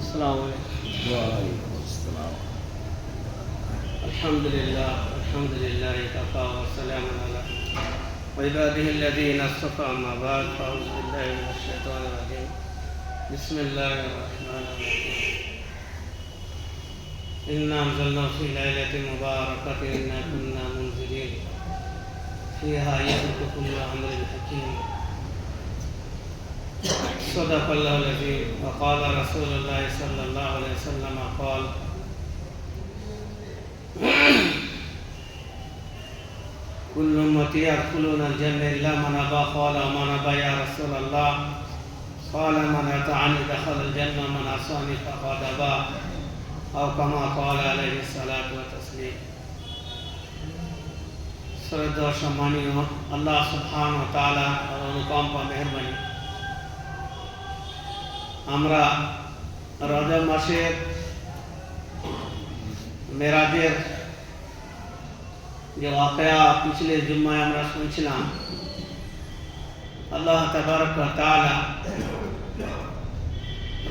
السلام عليكم. وعليكم السلام. الحمد لله الحمد لله كفى وسلام على عباده الذين اصطفى أما بعد فأعوذ بالله من الشيطان الرجيم. بسم الله الرحمن الرحيم. إنا أنزلنا في ليلة مباركة إنا كنا منزلين. فيها يفرق كل أمر حكيم. صدق الله العظيم وقال رسول الله صلى الله عليه وسلم قال كل أمتي يدخلون الجنة إلا من أبى قال ومن أبى يا رسول الله قال من أطعني دخل الجنة ومن عصاني فقد أبى أو كما قال عليه الصلاة والتسليم শ্রদ্ধা সম্মানীয় আল্লাহ সুবহান ও তাআলা অনুকম্পা মেহরবানি আমরা রজব মাসের মেরাজের যে ওয়াকয়া পিছলে জুম্মায় আমরা শুনছিলাম, আল্লাহ তবারক ওয়া তাআলা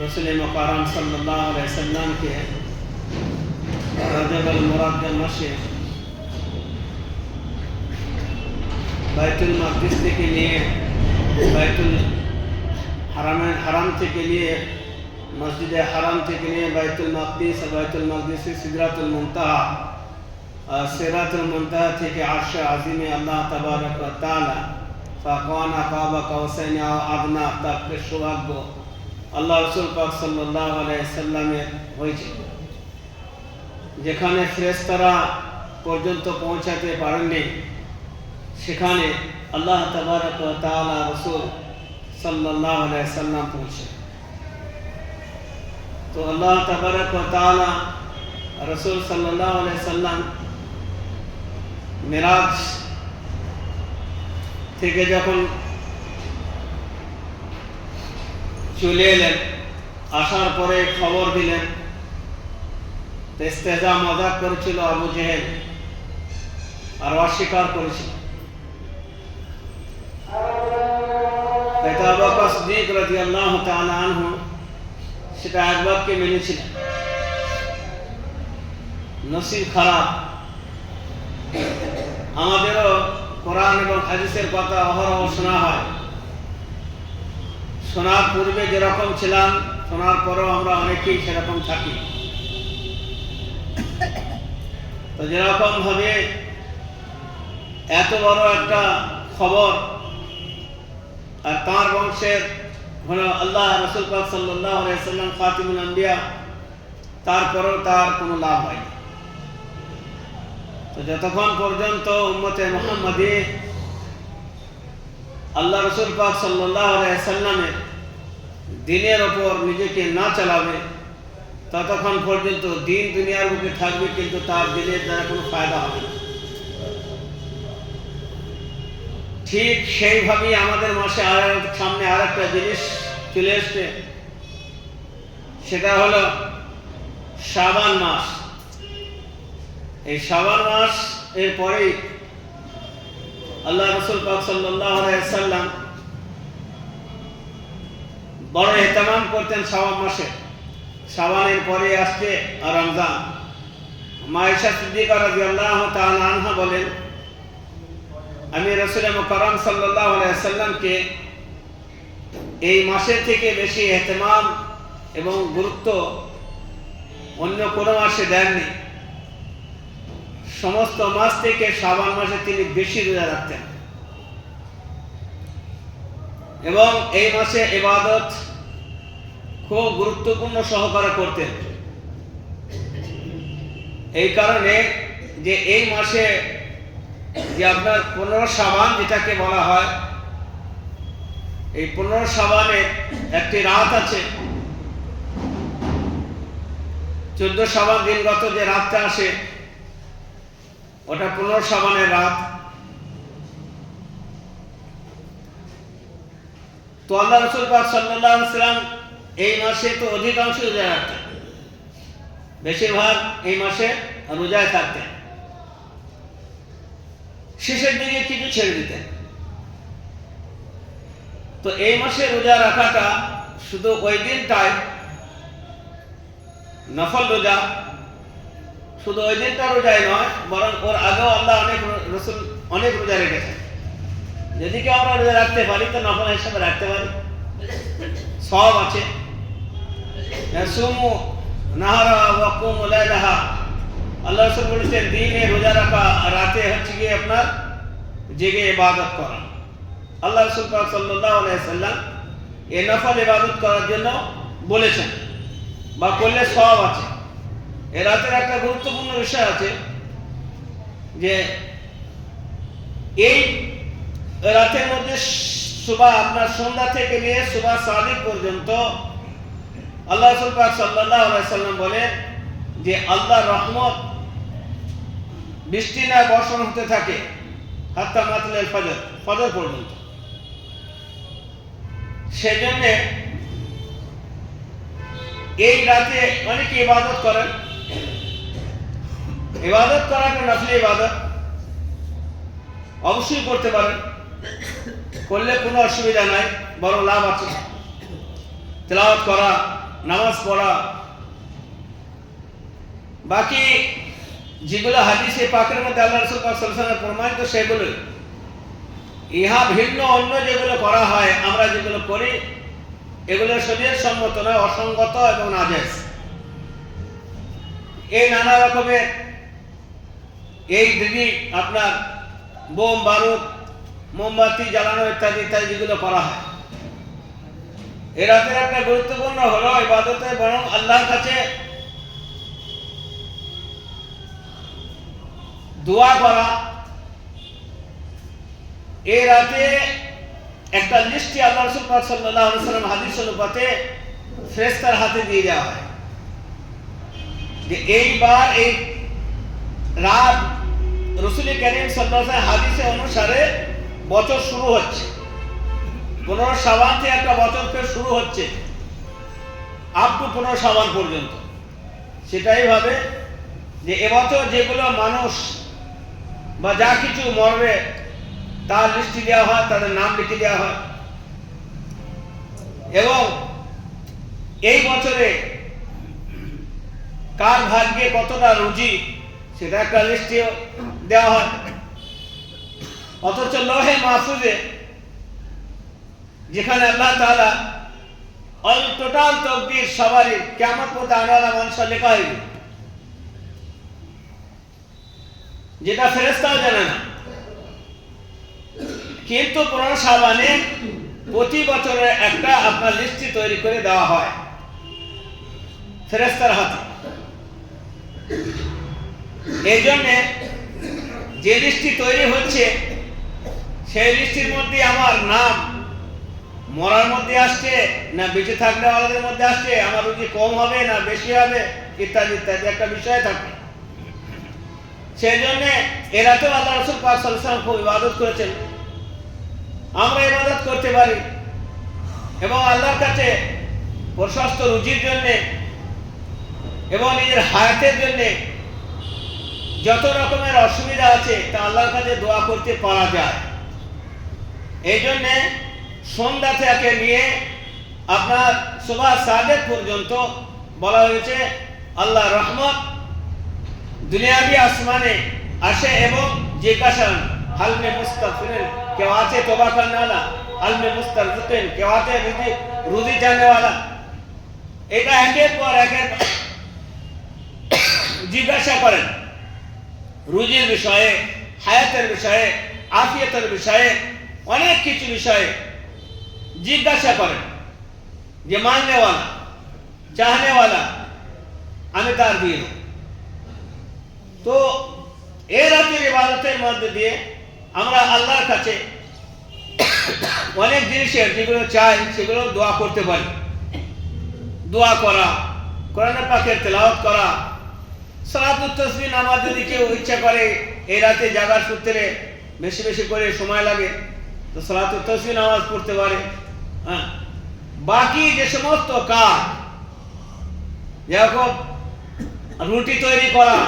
রসুল মকারম সাল্লাল্লাহু আলাইহি সাল্লামকে রজব আল মুরাদ্দাম মাসে বাইতুল মাকদিস থেকে নিয়ে বাইতুল হারামের হারাম থেকে নিয়ে মসজিদে হারাম থেকে নিয়ে বাইতুল মাকদিস আর বাইতুল মাকদিসে সিদরাতুল মুনতাহা আর সিরাতুল মুনতাহা থেকে আরশ আজিমে আল্লাহ তাবারক ওয়া তাআলা ফাকানা কাবা কাউসাইন আও আদনা তাকে সৌভাগ্য আল্লাহ রাসূল পাক সাল্লাল্লাহু আলাইহি সাল্লামের হয়েছে যেখানে ফেরেশতারা পর্যন্ত পৌঁছাতে পারেননি সেখানে আল্লাহ তাবারক ওয়া তাআলা রাসূল সাল্লাল্লাহু আলাইহি সাল্লাম পৌঁছে তো আল্লাহ তাবারক ওয়া তাআলা রাসূল সাল্লাল্লাহু আলাইহি সাল্লাম মিরাজ থেকে যখন চলে এলেন আসার পরে খবর দিলেন তেস্তেজা মজাক করেছিল আবু জেহেল আর অস্বীকার করেছিল তাই আবু বকর সিদ্দিক রাদিয়াল্লাহু তাআলা আনহু, সেটা বাক্যে মেনেছিলেন। নসিব খারাপ। আমাদেরও কোরআন এবং হাদিসের কথা অহরহ শোনা হয়। শোনার পূর্বে যেরকম ছিলাম, শোনার পরেও আমরা অনেকেই সেরকম থাকি। তো যেরকম ভাবে এত বড় একটা খবর আর তাঁর বংশের হলো আল্লাহ রসুল পাক সাল্লাহ সাল্লাম ফাতিমুল আম্বিয়া তারপরেও তার কোনো লাভ হয় তো যতক্ষণ পর্যন্ত উম্মতে মোহাম্মদী আল্লাহ রসুল পাক সাল্লাহ সাল্লামের দিনের ওপর নিজেকে না চালাবে ততক্ষণ পর্যন্ত দিন দুনিয়ার বুকে থাকবে কিন্তু তার দিনের দ্বারা কোনো ফায়দা হবে না ঠিক সেইভাবেই আমাদের মাসে আর সামনে আর একটা জিনিস চলে এসছে। সেটা হলো শ্রাবান মাস। এই শ্রাবান মাস এর পরেই আল্লাহ রসুল পাক সাল্লাম বড় এহতেমাম করতেন শ্রাবান মাসে। শ্রাবানের পরে আসছে রমজান। মায়েশা সিদ্দিকা রাজি আল্লাহ আনহা বলেন আমি রসুল মকরম সাল্লাহ এই মাসের থেকে বেশি এহতেমাম এবং গুরুত্ব অন্য কোনো মাসে দেননি। সমস্ত মাস থেকে শ্রাবণ মাসে তিনি বেশি রোজা রাখতেন। এবং এই মাসে এবাদত খুব গুরুত্বপূর্ণ সহকারে করতেন। এই কারণে যে এই মাসে যে আপনার পনেরো সাবান যেটাকে বলা হয়, এই পনেরো সাবানের একটি রাত আছে। চোদ্দ সাবান দিনগত যে রাতটা আসে, ওটা পনেরো সাবানের রাত। তো আল্লাহ রসুল সাল্লাম এই মাসে তো অধিকাংশ রোজা রাখতেন। বেশিরভাগ এই মাসে রোজায় থাকতেন। শেষের দিকে কিছু ছেড়ে দিতেন তো এই মাসে রোজা রাখাটা শুধু ওই দিনটায় নফল রোজা, শুধু ওই দিনটা রোজাই নয়, বরং ওর আগেও আল্লাহ অনেক রসুল অনেক রোজা রেখেছেন। যদি কেউ আমরা রোজা রাখতে পারি, তো নফল হিসাবে রাখতে পারি। সব আছে। সুমু নাহারা ওয়াকুম লাইলাহা। আল্লাহ রসুল বলেছেন, দিনে রোজা রাখা, রাতে হচ্ছে গিয়ে আপনার জেগে ইবাদত করা। আল্লাহ রসুল পাক সাল্লাল্লাহু আলাইহি সাল্লাম এই নফল ইবাদত করার জন্য বলেছেন, বা করলে সব আছে। এ রাতের একটা গুরুত্বপূর্ণ বিষয় আছে যে, এই রাতের মধ্যে সুবা আপনার সন্ধ্যা থেকে নিয়ে সুবা সাদিক পর্যন্ত আল্লাহ রসুল পাক সাল্লাল্লাহু আলাইহি সাল্লাম বলেন যে আল্লাহ রহমত বৃষ্টি না বর্ষণ হতে থাকে, হাত্তা মাতলের ফজর ফজর পর্যন্ত। সেজন্য এই রাতে অনেকে ইবাদত করেন। ইবাদত করাটা নফলি ইবাদত অবশ্যই করতে পারেন। করলে কোনো অসুবিধা নাই বড় লাভ আছে। তেলাওয়াত করা, নামাজ পড়া। বাকি যেগুলো হাদিসে পাকের মধ্যে আল্লাহ রসুল ওয়াসাল্লাম প্রমাণিত, সেগুলো। ইহা ভিন্ন, অন্য যেগুলো করা হয়, আমরা যেগুলো করি, এগুলো শরীরের সম্মত নয়, অসঙ্গত এবং নাজেজ এই নানা রকমের এই দিদি আপনার বোম, বারুদ, মোমবাতি জ্বালানো ইত্যাদি ইত্যাদি যেগুলো করা হয়। এ রাতের একটা গুরুত্বপূর্ণ হলো ইবাদতে বরং আল্লাহর কাছে দোয়া করা। এই রাতে একটা লিস্টটি আল্লাহ রসুল পাক সাল্লাম হাদিস অনুপাতে ফেরেশতার হাতে দিয়ে দেওয়া হয়। যে এইবার এই রাত রসুল করিম আলাইহি হাদিসে অনুসারে বছর শুরু হচ্ছে। পনেরো সাবান থেকে একটা বছর ফের শুরু হচ্ছে। আপ টু পনেরো সাবান পর্যন্ত। সেটাই ভাবে যে এবছর যেগুলো মানুষ বা যা কিছু মরবে তার লিস্টি দেওয়া হয় তাদের নাম লিখে দেওয়া হয়। এবং এই বছরে কার ভাগ্যে কতটা রুজি, সেটা একটা লিস্টে দেওয়া হয়। অথচ লোহে মাহফুজে যেখানে আল্লাহ তাআলা অল টোটাল তকদির সবারই কেমন পথে আনালা মানুষ লেখা হইবে। যেটা ফেরেস্তাও জানে না। কিন্তু পুরানো সাবানে প্রতি বছরে একটা আপনার লিস্টি তৈরি করে দেওয়া হয়। ফেরেস্তার হাতে। এই জন্যে যে লিস্টটি তৈরি হচ্ছে, সেই লিস্টির মধ্যে আমার নাম মরার মধ্যে আসছে, না বেঁচে থাকলে আমাদের মধ্যে আসছে, আমার রুগী কম হবে, না বেশি হবে, ইত্যাদি ইত্যাদি একটা বিষয় থাকে। সেই জন্য এরা তো আল্লাহ রসুল পাক খুব ইবাদত করেছেন। আমরা ইবাদত করতে পারি। এবং আল্লাহর কাছে প্রশস্ত রুজির জন্যে এবং নিজের হায়াতের জন্যে যত রকমের অসুবিধা আছে তা আল্লাহর কাছে দোয়া করতে পারা যায়। এই জন্যে সন্ধ্যা থেকে নিয়ে আপনার সুবাহ সাদেক পর্যন্ত বলা হয়েছে আল্লাহ রহমত দুনিয়াবি আসমানে আসে এবং জিজ্ঞাসা হালমে মুস্তাফিরেন কেউ আছে তোবা করনেওয়ালা হালমে মুস্তাফিরেন কেউ আছে রুজি রুজি জানেওয়ালা। এটা একের পর একের জিজ্ঞাসা করেন। রুজির বিষয়ে, হায়াতের বিষয়ে, আফিয়তের বিষয়ে অনেক কিছু বিষয়ে জিজ্ঞাসা করেন। যে মাননেওয়ালা চাহনেওয়ালা আমি তার দিয়ে দেব। তো এ রাতের ইবাদতের মধ্যে দিয়ে আমরা আল্লাহর কাছে অনেক জিনিসের যেগুলো চাই, সেগুলো দোয়া করতে পারি। দোয়া করা কোরআন পাকের তেলাওয়াত করা, সালাতুত তসবিহ নামাজ যদি কেউ ইচ্ছা করে এই রাতে জাগার সূত্রে বেশি বেশি করে সময় লাগে, তো সালাতুত তসবিহ নামাজ পড়তে পারে। হ্যাঁ। বাকি যে সমস্ত কাজ, যেরকম রুটি তৈরি করা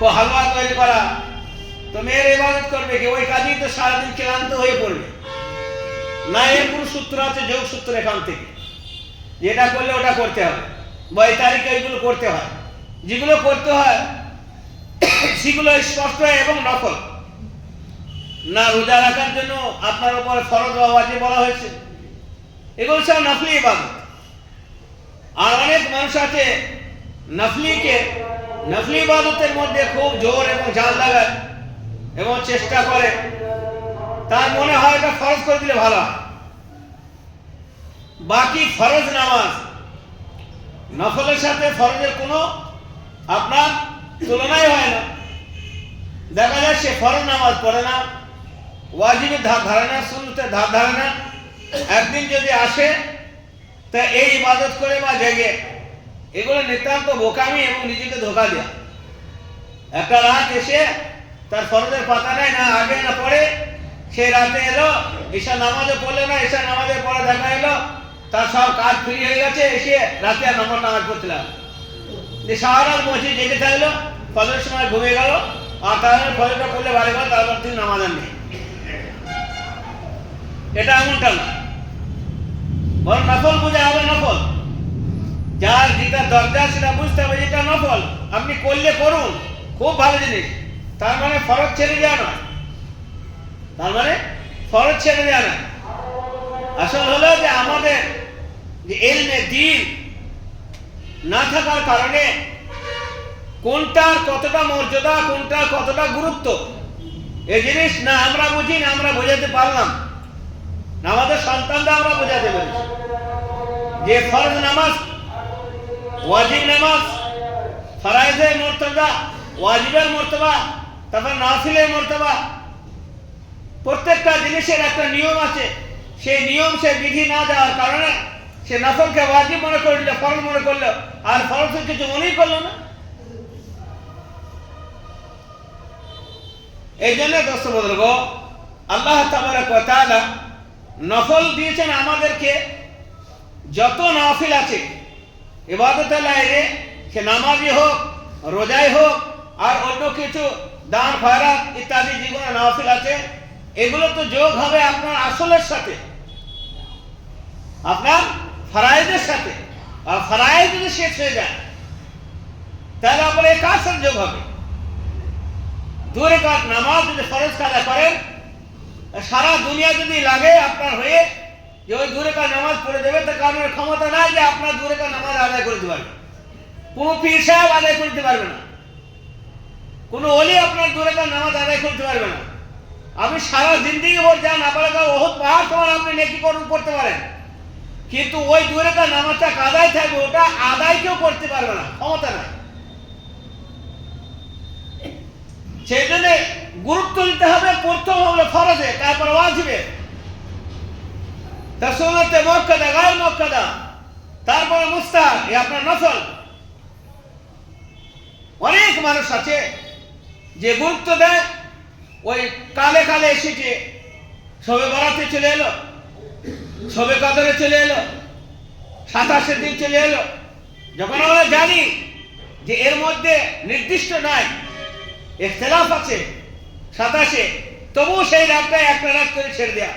কো হালুয়া তৈরি করা। তো মেয়ের ইবাদত করবে কি? ওই কাজেই তো সারাদিন ক্লান্ত হয়ে পড়বে। না এর কোনো সূত্র আছে? যোগ সূত্র এখান থেকে। যেটা করলে ওটা করতে হবে। বা এই তারিখে এইগুলো করতে হয়। যেগুলো করতে হয়, সেগুলো স্পষ্ট এবং নকল। না রোজা রাখার জন্য আপনার উপরে ফরজ বা ওয়াজিব বলা হয়েছে। এগুলো সব নফলি ইবাদত। আর অনেক মানুষ আছে নফলিকে নফলি ইবাদতের মধ্যে খুব জোর এবং জাল লাগায় এবং চেষ্টা করে। তার মনে হয় এটা ফরজ করে দিলে ভালো বাকি ফরজ নামাজ। নফলের সাথে ফরজের কোনো আপনার তুলনাই হয় না। দেখা যায় সে ফরজ নামাজ পড়ে না ওয়াজিবের ধার ধারে না সুন্নতের ধার ধারে না। একদিন যদি আসে, তা এই ইবাদত করে বা জেগে। এগুলো নিতান্ত বোকামি এবং নিজেকে ধোকা দেওয়া একটা রাত এসে তার ফরজের পাতা নেয়, না আগে, না পড়ে সেই রাতে এলো ঈশা নামাজও পড়ল না ঈশা নামাজের পরে দেখা এলো, তার সব কাজ ফ্রি হয়ে গেছে, এসে রাতে আর নামাজ নামাজ পড়ছিলাম যে সারা রাত বসে জেগে থাকল, ফজরের সময় ঘুমিয়ে গেল, আর তারপরে ফজরটা পড়লে বাড়ি গেল তারপর তিনি নামাজ আর এটা এমনটা না। বরং নফল বোঝা হবে নফল। যার যেটা দরজা সেটা বুঝতে হবে যেটা নফল। আপনি করলে করুন, খুব ভালো জিনিস। তার মানে ফরজ ছেড়ে দেওয়া নয়। তার মানে ফরজ ছেড়ে দেওয়া নয়। আসল হলো যে আমাদের যে এলমে দিন না থাকার কারণে কোনটার কতটা মর্যাদা কোনটার কতটা গুরুত্ব, এ জিনিস না আমরা বুঝি, না আমরা বোঝাতে পারলাম। না আমাদের সন্তানরা আমরা বোঝাতে পারি যে ফরজ নামাজ ওয়াজিব নামাজ ফরাইজের মর্তবা, ওয়াজিবের মর্তবা, তারপর নাফিলের মর্তবা। প্রত্যেকটা জিনিসের একটা নিয়ম আছে। সেই নিয়ম সে বিধি না দেওয়ার কারণে সে নফলকে ওয়াজিব মনে করল ফরজ মনে করল, আর ফরজের কিছু মনেই করল না। এই জন্য দোস্ত বদলব আল্লাহ নফল দিয়েছেন আমাদেরকে, যত নফিল আছে ইবাদত লাইনে সে নামাজি হোক, রোজাই হোক, আর অন্য কিছু, দান, খয়রাত ইত্যাদি জীবনে নফিল আছে, এগুলো তো যোগ হবে আপনার আসলের সাথে, আপনার ফরাইদের সাথে, আর ফরাইদ যদি শেষ হয়ে যায়, তাহলে আপনার কাজ যোগ হবে। দূরে কাজ নামাজ যদি ফরজ কাজা করেন, সারা দুনিয়া যদি লাগে আপনার হয়ে যে ওই দূরে কাজ নামাজ পড়ে দেবে, তা কারণের ক্ষমতা নাই যে আপনার দূরে কাজ নামাজ আদায় করে দিতে পারবে কোনো পীর সাহেব আদায় করতে পারবে না। কোনো অলি আপনার দূরে কাজ নামাজ আদায় করতে পারবে না। আপনি সারা জিন্দিগি ভর যান আপনার বহুত পাহাড় তোমার আপনি নেকি করুন, করতে পারেন। কিন্তু ওই দূরে কাজ নামাজটা কাদায় থাকবে, ওটা আদায় কেউ করতে পারবে না, ক্ষমতা নাই। সেই জন্য গুরুত্ব দিতে হবে, প্রথম হলো ফরজে, তারপর ওয়াজিবে। তার সুন্নতে মক্কাদা, গায়ের মক্কাদা। তারপরে মুস্তাহ এ আপনার নফল অনেক মানুষ আছে যে গুরুত্ব দেয়, ওই কালে কালে এসেছে সবে বরাতে চলে এলো সবে কাদরে চলে এলো সাতাশের দিন চলে এলো। যখন আমরা জানি যে এর মধ্যে নির্দিষ্ট নাই, এখতলাফ আছে সাতাশে, তবুও সেই রাতটায় একটা রাত করে ছেড়ে দেয়া।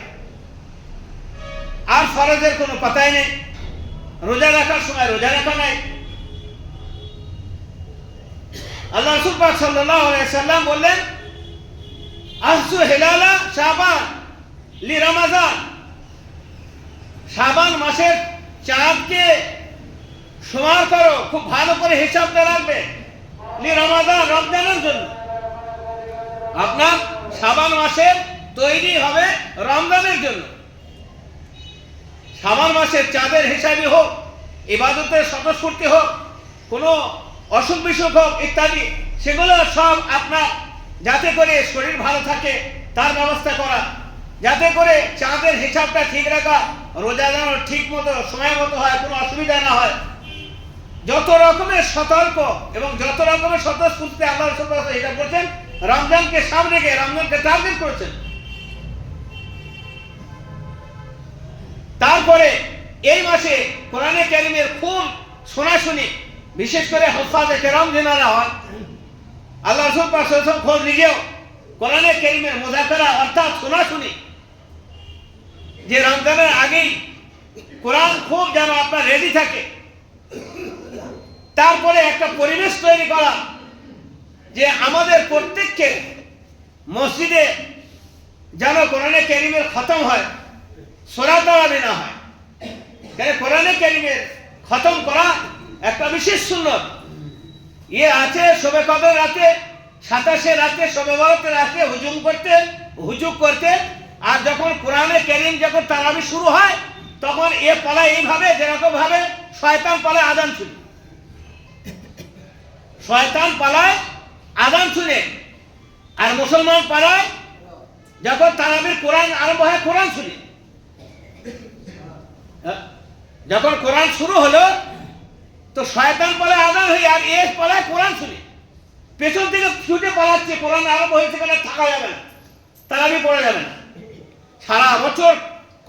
আর ফরজের কোনো পাতাই নেই। রোজা রাখার সময় রোজা রাখা নাই। আল্লাহ রসুল সাল্লাম বললেন, আহসু হেলালা শাবান লি রমাজান। শাবান মাসের চাঁদকে সমার করো, খুব ভালো করে হিসাবটা রাখবে। লি রমাজান রমজানের জন্য। আপনার সাবান মাসের তৈরি হবে রমজানের জন্য। সাবান মাসের চাঁদের হিসাবে হোক, ইবাদতের স্বতঃস্ফূর্তি হোক, কোনো অসুখ বিসুখ হোক, ইত্যাদি, সেগুলো সব আপনার যাতে করে শরীর ভালো থাকে, তার ব্যবস্থা করা। যাতে করে চাঁদের হিসাবটা ঠিক রাখা, রোজা যেন ঠিক মতো, সময় মতো হয়, কোনো অসুবিধা না হয়। যত রকমের সতর্ক এবং যত রকমের স্বতঃস্ফূর্তি আল্লাহ এটা করছেন রমজানকে সামনে গিয়ে, রমজানকে টার্গেট করেছেন। তারপরে এই মাসে কোরআনে কারিমের খুব শোনাশুনি, বিশেষ করে হফাজে কেরাম জেনারা হয় আল্লাহ রসুল সসম খোঁজ নিজেও কোরআনে কারিমের মোজাকারা অর্থাৎ শোনাশুনি, যে রমজানের আগেই কোরআন খুব যেন আপনার রেডি থাকে। তারপরে একটা পরিবেশ তৈরি করা, যে আমাদের প্রত্যেককে মসজিদে যেন কোরআনে কেরিমের খতম হয়। সোরাতারাবি না হয়। কোরআনে কেরিমের খতম করা একটা বিশেষ সুন্নত। ইয়ে আছে, শোবে কদর রাতে, সাতাশে রাতে, শোবে বরতে রাতে হুজুম করতে হুজুক করতে, আর যখন কোরআনে কেরিম যখন তারাবি শুরু হয়, তখন এ পালায় এইভাবে যেরকম ভাবে শয়তান পালায় আদান শুনে। শয়তান পালায় আদান শুনে। আর মুসলমান পালায় যখন তারাবির কোরআন আরম্ভ হয়, কোরআন শুনে? যখন কোরআন শুরু হলো, তো শয়তান পালায় আদান হয়ে আর এ পালায় কোরআন শুনে। পেছন থেকে ছুটে পালাচ্ছে, কোরআন আরম্ভ হয়েছে কেন থাকা যাবে না, তারাবি পড়া যাবে না। সারা বছর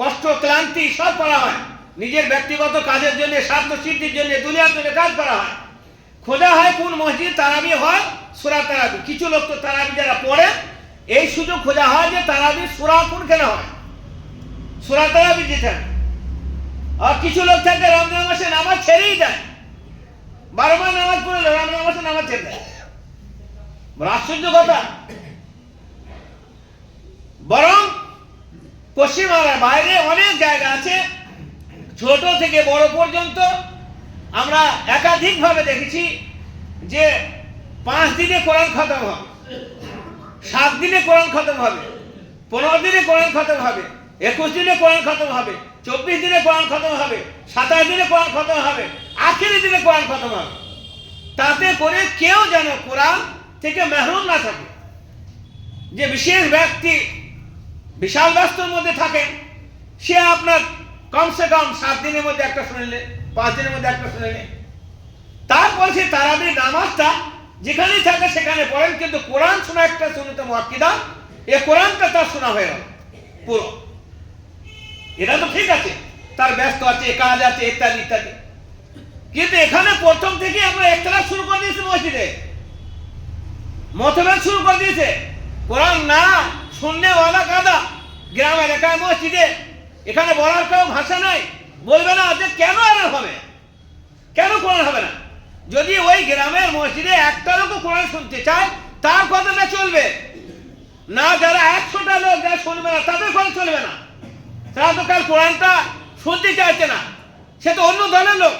কষ্ট, ক্লান্তি সব করা হয়। নিজের ব্যক্তিগত কাজের জন্য, স্বার্থ সিদ্ধির জন্য, দুনিয়ার জন্য কাজ করা হয়। খোঁজা হয় কোন মসজিদ তারাবি হয়, সুরা তারাবি। কিছু লোক তো তারাবি যারা পড়ে, এই সুযোগ খোঁজা হয় যে তারাবি সুরা কোনখানে হয়? সুরা তারাবি যেখানে। আর কিছু লোক থাকে রমজান মাসে নামাজ ছেড়েই দেয়। বারো মাস নামাজ পড়লে রমজান মাসে নামাজ ছেড়ে দেয়। আশ্চর্য কথা। বরং পশ্চিমবাংলার বাইরে অনেক জায়গা আছে, ছোট থেকে বড় পর্যন্ত আমরা একাধিকভাবে দেখেছি যে পাঁচ দিনে কোরআন খতম হবে, সাত দিনে কোরআন খতম হবে, পনেরো দিনে কোরআন খতম হবে, একুশ দিনে কোরআন খতম হবে। চব্বিশ দিনে কোরআন খতম হবে, সাতাশ দিনে কোরআন খতম হবে আখেরি দিনে কোরআন খতম হবে। তাতে করে কেউ যেন কোরআন থেকে মেহরুম না থাকে। যে বিশেষ ব্যক্তি বিশাল ব্যস্তর মধ্যে থাকেন সে আপনার কমসে কম সাত দিনের মধ্যে একটা শুনলে পাঁচ দিনের মধ্যে একটা শুনলে তারপর সে তারাবির নামাজটা যেখানেই থাকে সেখানে পড়েন, কিন্তু কোরআন শোনা একটা শুনতে মহাকিদা এ কোরআনটা তার শোনা হয়ে গেল, পুরো। এটা তো ঠিক আছে। তার ব্যস্ত আছে, কাজ আছে, ইত্যাদি ইত্যাদি। কিন্তু এখানে প্রথম থেকে আমরা একটা শুরু করে দিয়েছি মসজিদে। মতভেদ শুরু করে দিয়েছে। কোরআন না শুননে ওয়ালা কাদা গ্রাম এলাকায় মসজিদে। এখানে বলার কেউ ভাষা নাই। বলবে না যে কেন এরা হবে? কেন কোরআন হবে না? যদি ওই গ্রামের মসজিদে একটা লোক কোরআন শুনতে চায়, তার কথাটা চলবে। না যারা একশোটা লোক যারা শুনবে না, তাদের কথা চলবে না। তারা তো কাল কোরআনটা শুনতে চাইছে না। সে তো অন্য দলের লোক।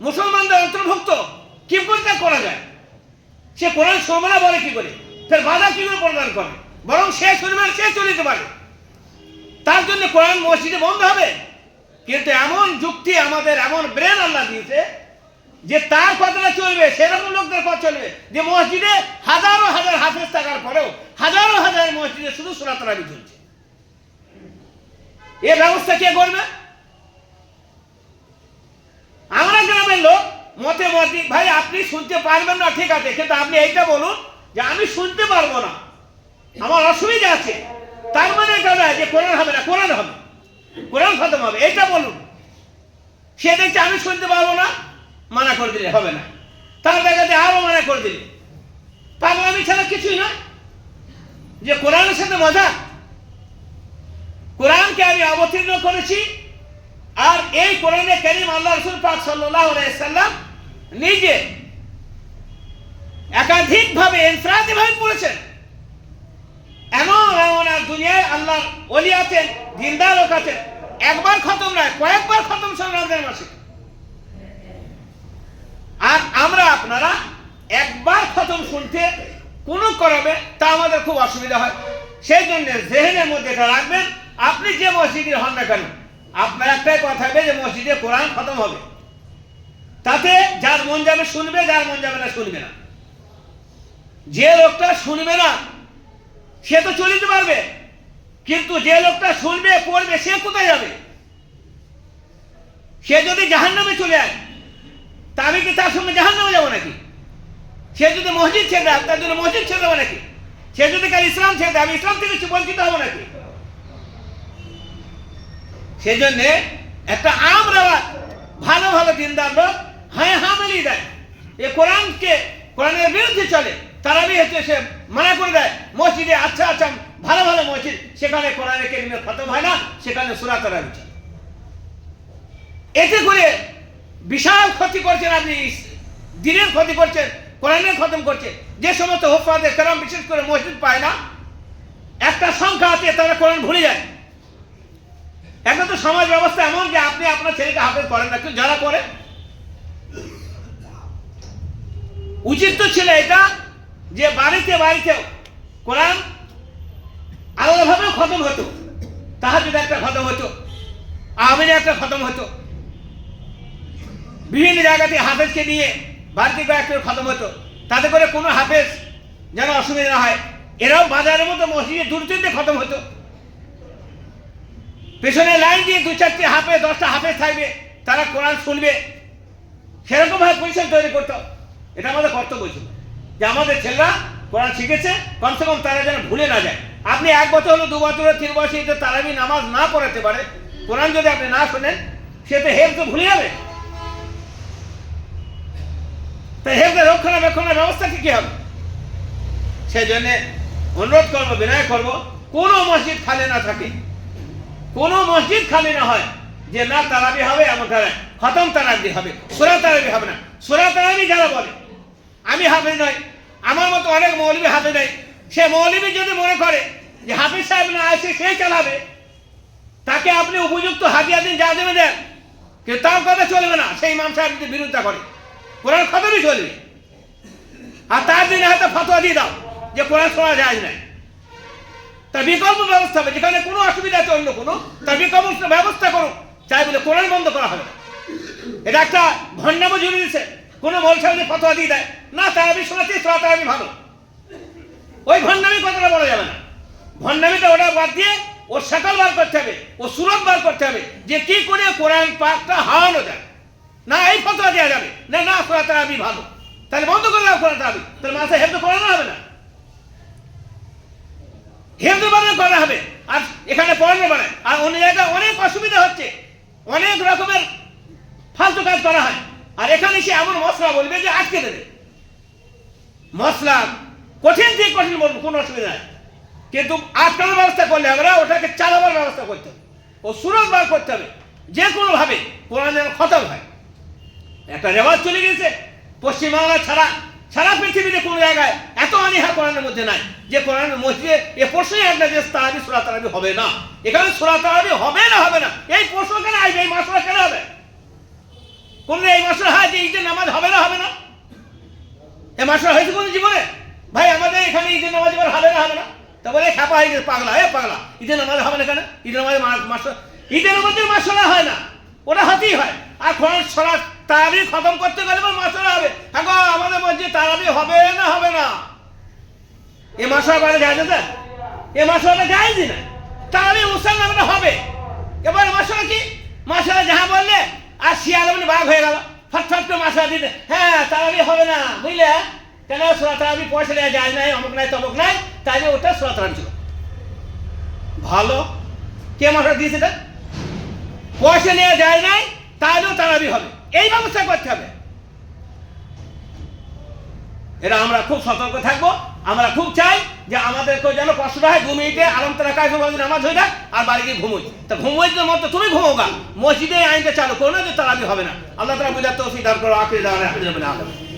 মুসলমানদের অন্তর্ভুক্ত। কি করে তা করা যায়? সে কোরআন শুনবে না বলে কি করে? ফের বাধা কি করে প্রদান করে? বরং সে শুনবে সে চলে পারে। তার জন্য কোরআন মসজিদে বন্ধ হবে। কিন্তু এমন যুক্তি আমাদের, এমন ব্রেন আল্লাহ দিয়েছে যে তার কথাটা চলবে, সেরকম লোকদের কথা চলবে যে মসজিদে হাজারো হাজার হাফেজ থাকার পরেও হাজারো হাজার মসজিদে শুধু সুরাতরাবি চলছে। এ ব্যবস্থা কে করবে? আমরা গ্রামের লোক, মতে মতে, ভাই, আপনি শুনতে পারবেন না, ঠিক আছে, কিন্তু আপনি এইটা বলুন যে আমি শুনতে পারব না। আমার অসুবিধা আছে। তার মানে এটা নয় যে কোরআন হবে না, কোরআন হবে। কোরআন খতম হবে এটা বলুন। সে দেখছে আমি শুনতে পারব না, মানা করে দিলে হবে না। তার জায়গাতে আরও মানা করে দিলে। পাগলামি ছাড়া কিছুই নয়। যে কোরআনের সাথে মজা কোরআনকে আমি অবতীর্ণ করেছি। আর এই কোরআনে করিম আল্লাহ রসুল পাক সাল্লাহ সাল্লাম নিজে একাধিকভাবে এনফ্রাদি ভাবে পড়েছেন এমন এমন আর দুনিয়ায় আল্লাহ অলি আছেন দিনদার লোক আছেন। একবার খতম নয়, কয়েকবার খতম সব রমজান মাসে আর আমরা আপনারা একবার খতম শুনতে কোনো করাবে তা আমাদের খুব অসুবিধা হয়। সেই জন্য জেহেনের মধ্যে এটা রাখবেন। আপনি যে মসজিদের হন না কেন, আপনার একটাই কথা হবে যে মসজিদে কোরআন খতম হবে। তাতে যার মন যাবে শুনবে, যার মন যাবে না শুনবে না। যে লোকটা শুনবে না, সে তো চলে পারবে। কিন্তু যে লোকটা শুনবে, পড়বে, সে কোথায় যাবে? সে যদি জাহান্নামে চলে যায় তা আমি কি তার সঙ্গে জাহান্নামে যাব নাকি? সে যদি মসজিদ ছেড়ে দেয়, তার জন্য মসজিদ ছেড়ে দেবো নাকি? সে যদি কাল ইসলাম ছেড়ে দেয়, আমি ইসলাম থেকে বঞ্চিত হব নাকি? সেজন্য একটা আম আমরা ভালো ভালো দিনদার লোক হ্যাঁ হ্যাঁ মিলিয়ে দেয়। এ কোরআনকে, কোরআনের বিরুদ্ধে চলে, তারা বি হচ্ছে সে মানা করে দেয়, মসজিদে আচ্ছা আচ্ছা ভালো ভালো মসজিদ, সেখানে কোরআনের কেরিমের খতম হয় না, সেখানে সুরা তারা বিচার এতে করে বিশাল ক্ষতি করছেন আপনি, দিনের ক্ষতি করছেন, কোরআনের খতম করছে যে সমস্ত হোফাদের কারাম বিশেষ করে মসজিদ পায় না, একটা সংখ্যা আছে তারা কোরআন ভুলে যায়। এখন তো সমাজ ব্যবস্থা এমন যে আপনি আপনার ছেলেকে হাফেজ করেন না কিন্তু যারা করে উচিত তো ছিল এটা যে বাড়িতে বাড়িতে কোরআন আলাদাভাবে খতম হতো তাহার যদি একটা খতম হতো আমিনে একটা খতম হতো। বিভিন্ন জায়গাতে হাফেজকে নিয়ে বাড়িতে কয়েকটা খতম হতো, তাতে করে কোনো হাফেজ যেন অসুবিধা না হয়। এরাও বাজারের মতো মসজিদে দূর তিনটে খতম হতো। পেছনে লাইন দিয়ে দু চারটে হাফে দশটা হাফে থাকবে তারা কোরআন শুনবে। সেরকম ভাবে পজিশন তৈরি করতে হবে। এটা আমাদের কর্তব্য ছিল। যে আমাদের ছেলেরা কোরআন শিখেছে কমসে কম তারা যেন ভুলে না যায়। আপনি এক বছর হলো দু বছর হলো, তিন বছর যদি তারাবি নামাজ না পড়াতে পারে। কোরআন যদি আপনি না শোনেন সে তো হেফ তো ভুলে যাবে। তাই হেফদের রক্ষণাবেক্ষণের ব্যবস্থা কি কি হবে? সেই জন্যে অনুরোধ করব বিনয় করব কোনো মসজিদ খালি না থাকে। কোনো মসজিদ খালি না হয় যে না তারাবি হবে, এমন তারা খতম তারাবি হবে, সুরা তারাবি হবে না। সুরা তারাবি যারা বলে, আমি হাফেজ নয় আমার মতো অনেক মৌলবি হাফেজ নাই। সে মৌলবি যদি মনে করে যে হাফিজ সাহেব না আসে সে চালাবে। তাকে আপনি উপযুক্ত হাজিয়া দিন যা দেবে দেন। কিন্তু তার কথা চলবে না? সেই ইমাম সাহেব যদি বিরোধিতা করে, কোরআন খতমই চলবে? আর তার দিনে হয়তো ফতোয়া দিয়ে দাও যে কোরআন শোনা যায় না তার বিকল্প ব্যবস্থা হবে, যেখানে কোনো অসুবিধা আছে, অন্য কোনো। তার বিকল্প ব্যবস্থা করুন চাই বলে কোরআন বন্ধ করা হবে। এটা একটা ভণ্ডামো জুড়ে দিচ্ছে কোনো মল সাহেব ফতোয়া দিয়ে দেয়। না তার আমি শোনাচ্ছি তার আমি ভালো ওই ভণ্ডামি কথাটা বলা যাবে না। ভণ্ডামিটা ওটা বাদ দিয়ে ও সকল বার করতে হবে, ও সুরত বার করতে হবে, যে কি করে কোরআন পাকটা হারানো যায়। না, এই ফতোয়া দেওয়া যাবে। না না কোরআন আমি ভালো তাহলে বন্ধ করে দাও কোরআন তাহলে মাথায় হেফতে করানো হবে না। হেফতে বানানো করা হবে। আর এখানে পড়ানো বানায় আর অন্য জায়গায় অনেক অসুবিধা হচ্ছে। অনেক রকমের ফালতু কাজ করা হয়। আর এখানে সে এমন মশলা বলবে যে আটকে দেবে। মশলা কঠিন থেকে কঠিন বলব, কোনো অসুবিধা নাই। কিন্তু আটকানোর ব্যবস্থা করলে না, ওটাকে চালাবার ব্যবস্থা করতে হবে। ও সুরত বার করতে হবে। যে কোনোভাবে কোরআন যেন খতম হয়। একটা রেওয়াজ চলে গেছে। পশ্চিমবাংলা ছাড়া, সারা পৃথিবীতে কোনো জায়গায় এত অনীহা কোরআনের মধ্যে নাই যে কোরআনের মসজিদে এ প্রশ্নই একটা যে তারাবি সুরা তারাবি হবে না। এখানে সুরা তারাবি হবে না হবে না। এই প্রশ্ন কেন আসবে? এই মাসরা কেন হবে? কোন এই মাসরা হয় যে ঈদের নামাজ হবে না হবে না? এ মাসরা হয়েছে কোন জীবনে? ভাই, আমাদের এখানে ঈদের নামাজ এবার হবে না হবে না? তা বলে খাপা হয়ে গেছে, পাগলা, এ পাগলা। ঈদের নামাজ হবে না কেন? ঈদের নামাজে মাস ঈদের নামাজের মাসরা হয় না। ওটা হতেই হয়। আর কোরআন সরা তারাবি খতম করতে গেলে মাসরা হবে। এখন আমাদের মধ্যে তারাবি হবে না হবে না। এ মাসরা বলে যায় না এ মাসরা যায় না মুসল নামটা হবে। এবার মাসরা কি? মাসরা যাহা বললে, আর শিয়াল মানে বাঘ হয়ে গেল। ফটফট করে মাসরা দিতে। হ্যাঁ তারাবি হবে না, বুঝলে? কেন সোলা তারাবি পয়সা দেওয়া যায় নাই, অমুক নাই, তমুক নাই তাই ওটা সোলা ছিল। ভালো। কে মাসরা দিয়েছে এটা? পয়সা নেওয়া যায় নাই তাহলেও তারাবি হবে। এই ব্যবস্থা করতে হবে। এরা আমরা খুব সতর্ক থাকব। আমরা খুব চাই যে আমাদেরকে যেন কষ্ট হয়, দু মিনিটে আলম তারা কাজ নামাজ হয়ে যায়, আর বাড়ি গিয়ে ঘুমোই। তা ঘুমোই তো মতো তুমি ঘুমোগা মসজিদে আইনটা চালু করো না যে তারাবি হবে না। আল্লাহ তারা বুঝাতে অসুবিধা করো, আখরি দেওয়া